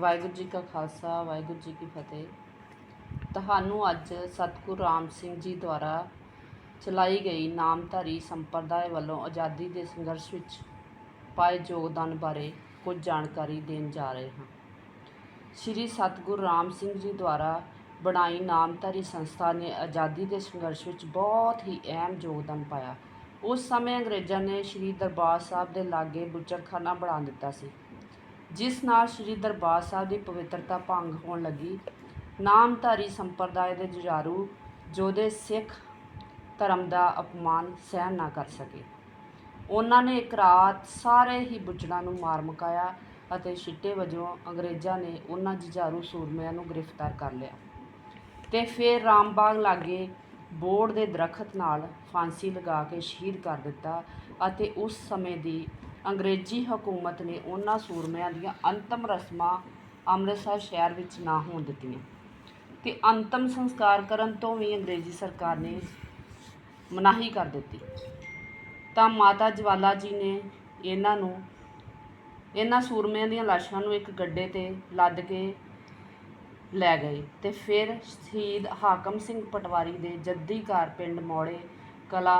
ਵਾਹਿਗੁਰੂ ਜੀ ਕਾ ਖਾਲਸਾ, ਵਾਹਿਗੁਰੂ ਜੀ ਕੀ ਫਤਿਹ। ਤੁਹਾਨੂੰ ਅੱਜ ਸਤਿਗੁਰੂ ਰਾਮ ਸਿੰਘ ਜੀ ਦੁਆਰਾ ਚਲਾਈ ਗਈ ਨਾਮਧਾਰੀ ਸੰਪਰਦਾਇ ਵੱਲੋਂ ਆਜ਼ਾਦੀ ਦੇ ਸੰਘਰਸ਼ ਵਿੱਚ ਪਾਏ ਯੋਗਦਾਨ ਬਾਰੇ ਕੁਝ ਜਾਣਕਾਰੀ ਦੇਣ ਜਾ ਰਹੇ ਹਾਂ। ਸ਼੍ਰੀ ਸਤਿਗੁਰੂ ਰਾਮ ਸਿੰਘ ਜੀ ਦੁਆਰਾ ਬਣਾਈ ਨਾਮਧਾਰੀ ਸੰਸਥਾ ਨੇ ਆਜ਼ਾਦੀ ਦੇ ਸੰਘਰਸ਼ ਵਿੱਚ ਬਹੁਤ ਹੀ ਅਹਿਮ ਯੋਗਦਾਨ ਪਾਇਆ। ਉਸ ਸਮੇਂ ਅੰਗਰੇਜ਼ਾਂ ਨੇ ਸ਼੍ਰੀ ਦਰਬਾਰ ਸਾਹਿਬ ਦੇ ਲਾਗੇ ਬੁੱਚੜਖਾਨਾ ਬਣਾ ਦਿੱਤਾ ਸੀ। ਜਿਸ ਨਾਲ ਸ਼੍ਰੀ ਦਰਬਾਰ ਸਾਹਿਬ ਦੀ ਪਵਿੱਤਰਤਾ ਭੰਗ ਹੋਣ ਲੱਗੀ। ਨਾਮਧਾਰੀ ਸੰਪਰਦਾਇ ਦੇ ਜੁਝਾਰੂ, ਜੋਧੇ ਸਿੱਖ ਧਰਮ ਦਾ ਅਪਮਾਨ ਸਹਿਣ ਨਾ ਕਰ ਸਕੇ। ਉਹਨਾਂ ਨੇ ਇੱਕ ਰਾਤ ਸਾਰੇ ਹੀ ਬੁੱਚੜਾਂ ਨੂੰ ਮਾਰ ਮੁਕਾਇਆ ਅਤੇ ਛਿੱਟੇ ਵਜੋਂ ਅੰਗਰੇਜ਼ਾਂ ਨੇ ਉਹਨਾਂ ਜੁਝਾਰੂ ਸੂਰਮਿਆਂ ਨੂੰ ਗ੍ਰਿਫਤਾਰ ਕਰ ਲਿਆ ਤੇ ਫਿਰ ਰਾਮਬਾਗ ਲਾਗੇ ਬੋੜ ਦੇ ਦਰਖਤ ਨਾਲ ਫਾਂਸੀ ਲਗਾ ਕੇ ਸ਼ਹੀਦ ਕਰ ਦਿੱਤਾ ਅਤੇ ਉਸ ਸਮੇਂ ਦੀ ਅੰਗਰੇਜ਼ੀ ਹਕੂਮਤ ਨੇ ਉਹਨਾਂ ਸੂਰਮਿਆਂ ਦੀਆਂ ਅੰਤਮ ਰਸਮਾਂ ਅੰਮ੍ਰਿਤਸਰ ਸ਼ਹਿਰ ਵਿੱਚ ਨਾ ਹੋਣ ਦਿੱਤੀਆਂ ਅਤੇ ਅੰਤਮ ਸੰਸਕਾਰ ਕਰਨ ਤੋਂ ਵੀ ਅੰਗਰੇਜ਼ੀ ਸਰਕਾਰ ਨੇ ਮਨਾਹੀ ਕਰ ਦਿੱਤੀ। ਤਾਂ ਮਾਤਾ ਜਵਾਲਾ ਜੀ ਨੇ ਇਹਨਾਂ ਨੂੰ, ਇਹਨਾਂ ਸੂਰਮਿਆਂ ਦੀਆਂ ਲਾਸ਼ਾਂ ਨੂੰ ਇੱਕ ਗੱਡੇ ਤੇ ਲੱਦ ਕੇ ਲੈ ਗਏ ਤੇ ਫਿਰ ਸ਼ਹੀਦ ਹਾਕਮ ਸਿੰਘ ਪਟਵਾਰੀ ਦੇ ਜੱਦੀ ਘਰ ਪਿੰਡ ਮੋੜੇ ਕਲਾ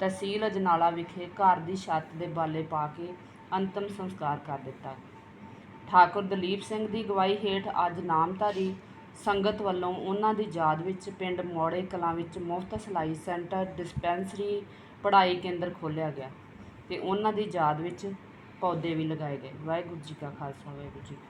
ਤਹਿਸੀਲ ਅਜਨਾਲਾ ਵਿਖੇ ਘਰ ਦੀ ਛੱਤ ਦੇ ਬਾਲੇ ਪਾ ਕੇ ਅੰਤਮ ਸੰਸਕਾਰ ਕਰ ਦਿੱਤਾ। ਠਾਕੁਰ ਦਲੀਪ ਸਿੰਘ ਦੀ ਗਵਾਹੀ ਹੇਠ ਅੱਜ ਨਾਮਧਾਰੀ ਸੰਗਤ ਵੱਲੋਂ ਉਹਨਾਂ ਦੀ ਯਾਦ ਵਿੱਚ ਪਿੰਡ ਮੋੜੇ ਕਲਾਂ ਵਿੱਚ ਮੁਫਤ ਸਲਾਈ ਸੈਂਟਰ ਡਿਸਪੈਂਸਰੀ ਪੜ੍ਹਾਈ ਕੇਂਦਰ ਖੋਲ੍ਹਿਆ ਗਿਆ ਤੇ ਉਹਨਾਂ ਦੀ ਯਾਦ ਵਿੱਚ ਪੌਦੇ ਵੀ ਲਗਾਏ ਗਏ। ਵਾਹਿਗੁਰੂ ਜੀ ਕਾ ਖਾਲਸਾ, ਵਾਹਿਗੁਰੂ ਜੀ ਕੀ